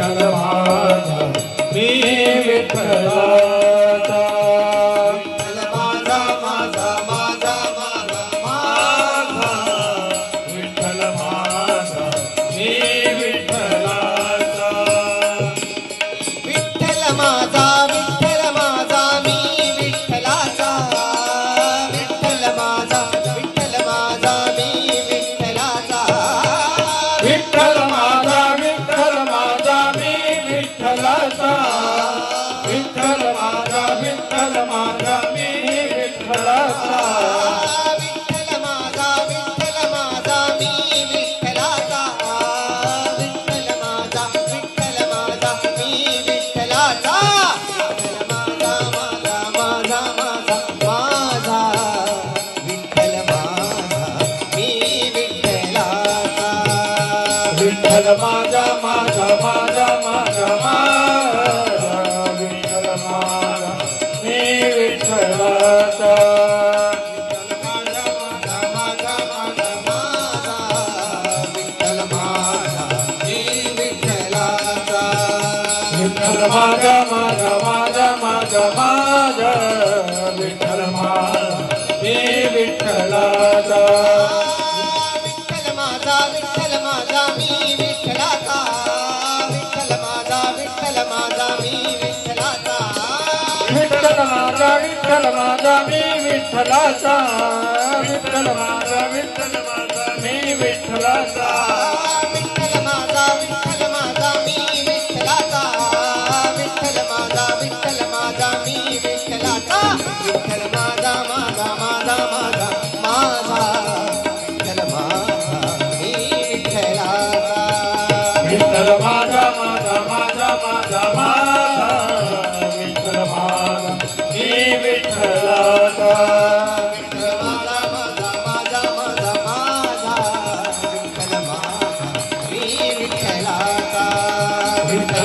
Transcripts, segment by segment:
विठल माता मे विठला विठ्ठलाचा विठ्ठल माझा विठ्ठल माझा Gama, Gama, Gama, Gama. माता विठ्ठल माता मी विठ्ठलाचा विठ्ठल माझा विठ्ठल माझा मी विठ्ठलाचा विठ्ठल माझा विठ्ठल माझा मी विठ्ठलाचा विठ्ठल माता विठ्ठल मी विठ्ठलाचा विठ्ठल माझा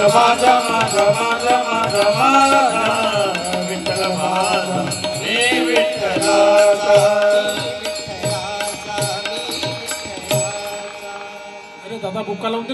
रमा रमा रमा रमा विठ्ठल मी विठ्ठलाचा अरे दादा बुक्का लावून